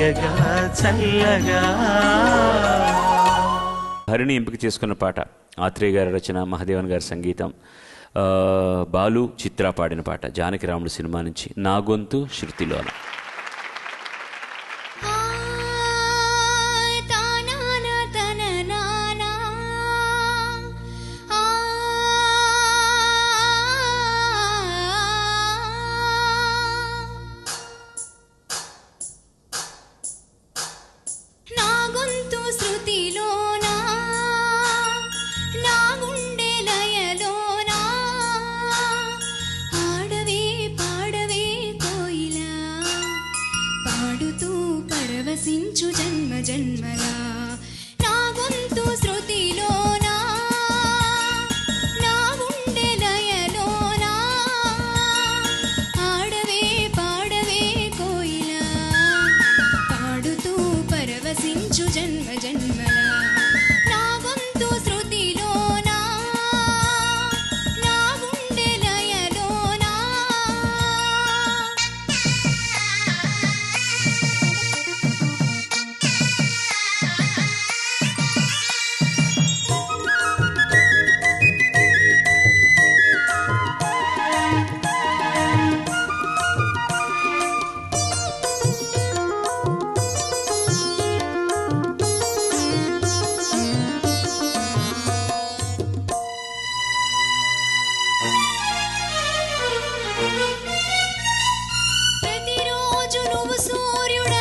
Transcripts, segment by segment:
తీయగా చల్లగా. హరిని ఎంపిక చేసుకున్న పాట ఆత్రేయ గారి రచన మహదేవన్ గారి సంగీతం బాలు చిత్ర పాడిన పాట జానకి రాముడు సినిమా నుంచి నా గొంతు శృతిలోన. സൂര്യുടെ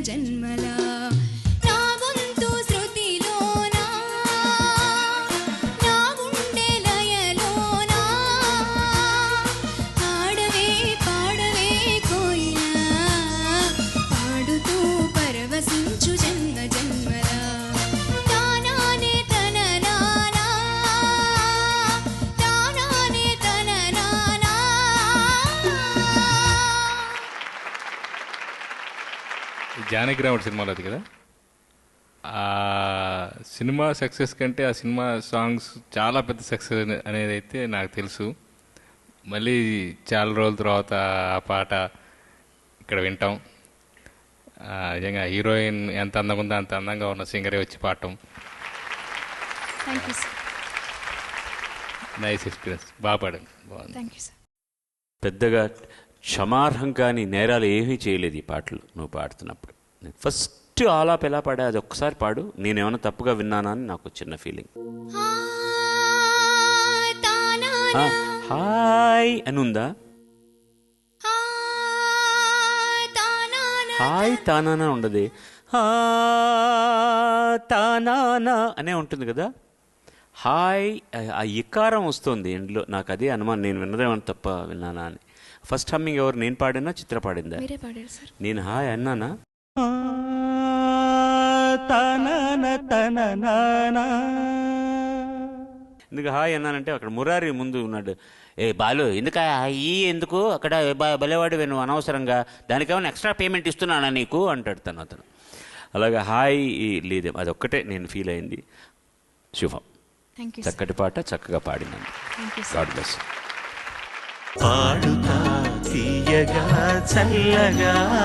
ജന്മല జానకి రాముడు సినిమాలో అది కదా? ఆ సినిమా సక్సెస్ కంటే ఆ సినిమా సాంగ్స్ చాలా పెద్ద సక్సెస్ అనేది అయితే నాకు తెలుసు. మళ్ళీ చాలా రోజుల తర్వాత ఆ పాట ఇక్కడ వింటాం. ఆ, నిజంగా హీరోయిన్ ఎంత అందంగా ఉందో అంత అందంగా ఉన్న సింగరే వచ్చి పాడటం. నైస్ ఎక్స్పీరియన్స్ బాగా పాడండి బాగుంది. థ్యాంక్ యూ సార్ పెద్దగా క్షమార్హం కాని నేరాలు ఏమీ చేయలేదు ఈ పాటలు నువ్వు పాడుతున్నప్పుడు. ఫస్ట్ ఆలాప్ ఎలా పాడా అది ఒక్కసారి పాడు. నేనేమైనా తప్పుగా విన్నానా అని నాకు చిన్న ఫీలింగ్ తానానా హాయ్ అని ఉందా తానానా హాయ్ తానానా ఉండదు. హా తానానా అనే ఉంటుంది కదా? హాయ్ ఆ- ఇకారం వస్తుంది ఇంట్లో నాకు అదే అనుమానం. నేను విన్నదేమని తప్ప విన్నానా అని. ఫస్ట్ హమ్మింగ్ ఎవరు? నేను పాడినా? చిత్ర పాడిందా? మీరే పాడారు సార్. నేను హాయ్ అన్నానా? ఎందుకు హాయ్ అన్నానంటే అక్కడ మురారి ముందు ఉన్నాడు. ఏ బాలు ఎందుక? ఈ ఎందుకు? అక్కడ బ- బలేవాడివే నువ్వు అనవసరంగా. దానికేమైనా ఎక్స్ట్రా పేమెంట్ ఇస్తున్నానా నీకు? అంటాడు తను అతను. అలాగే హాయ్ లేదే. అదొక్కటే నేను ఫీల్ అయింది. శుభం. థ్యాంక్ యూ సార్ చక్కటి పాట చక్కగా పాడినాను గాడ్ బ్లెస్ పాడుతా తీయగా చల్లగా.